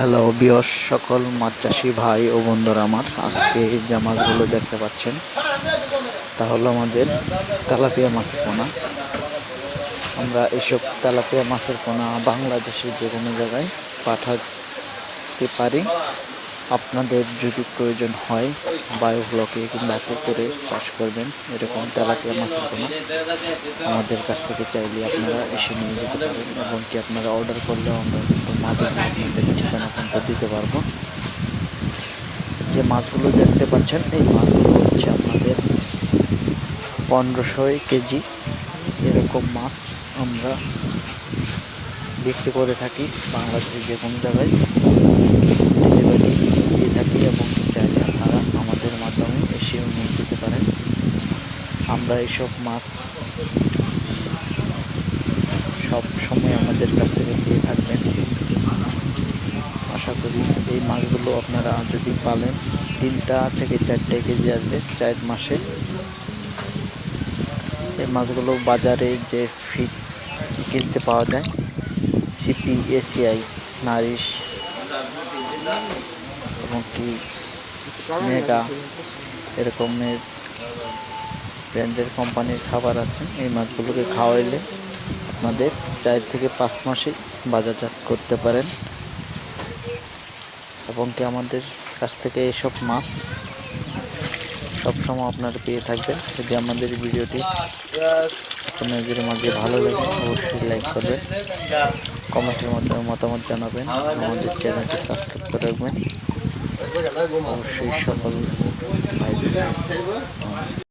Hello বিয়স সকল মাছ চাষি ভাই ও বন্ধুরা আমার। আজকে যে মাছগুলো দেখতে পাচ্ছেন, তা হলো আমাদের তেলাপিয়া মাছের পোনা। আমরা এসব তেলাপিয়া মাছের পোনা বাংলাদেশের যে কোনো জায়গায় পাঠাতে পারি। আপনাদের যদি প্রয়োজন হয় বায়োব্লকে কিংবা পুকুরে চাষ করবেন, এরকম তেলাপিয়া মাছের পোনা, আমাদের কাছ থেকে চাইলে আপনারা এসে নিয়ে যেতে পারেন এবং কি আপনারা অর্ডার করলেও আমরা কিন্তু মাছগুলো আপনাদের ঠিকানা পর্যন্ত দিতে পারব। যে মাছগুলো দেখতে পাচ্ছেন, এই মাছগুলো হচ্ছে আপনাদের পনেরোশো কেজি এরকম মাছ আমরা বিক্রি করে থাকি বাংলাদেশের যে কোনো জায়গায়। থাকি এবং চাইলে আপনারা আমাদের মাধ্যমে এসেও নিয়ে যেতে পারেন। আমরা এইসব মাছ সব সময় আমাদের কাছ থেকে পেয়ে থাকবেন। আশা করি এই মাছগুলো আপনারা যদি পালেন, তিনটা থেকে চারটে কেজি আসবে চার মাসে। এই মাছগুলো বাজারে যে ফিট কিনতে পাওয়া যায় সিপি এসিআই নারিশ। এবং কি মেগা এরকমের ব্র্যান্ডের কোম্পানির খাবার আছে, এই মাছগুলোকে খাওয়াইলে আপনাদের চার থেকে পাঁচ মাসে বাজারজাত করতে পারেন। এবং কি আমাদের কাছ থেকে এসব মাছ সবসময় আপনারা পেয়ে থাকবেন। যদি আমাদের ভিডিওটি আপনাদের মাঝে ভালো লাগে, অবশ্যই লাইক করবেন। কমেন্টের মাধ্যমে মতামত জানাবেন। আমাদের চ্যানেলটি সাবস্ক্রাইব করে রাখবেন। অবশ্যই সকল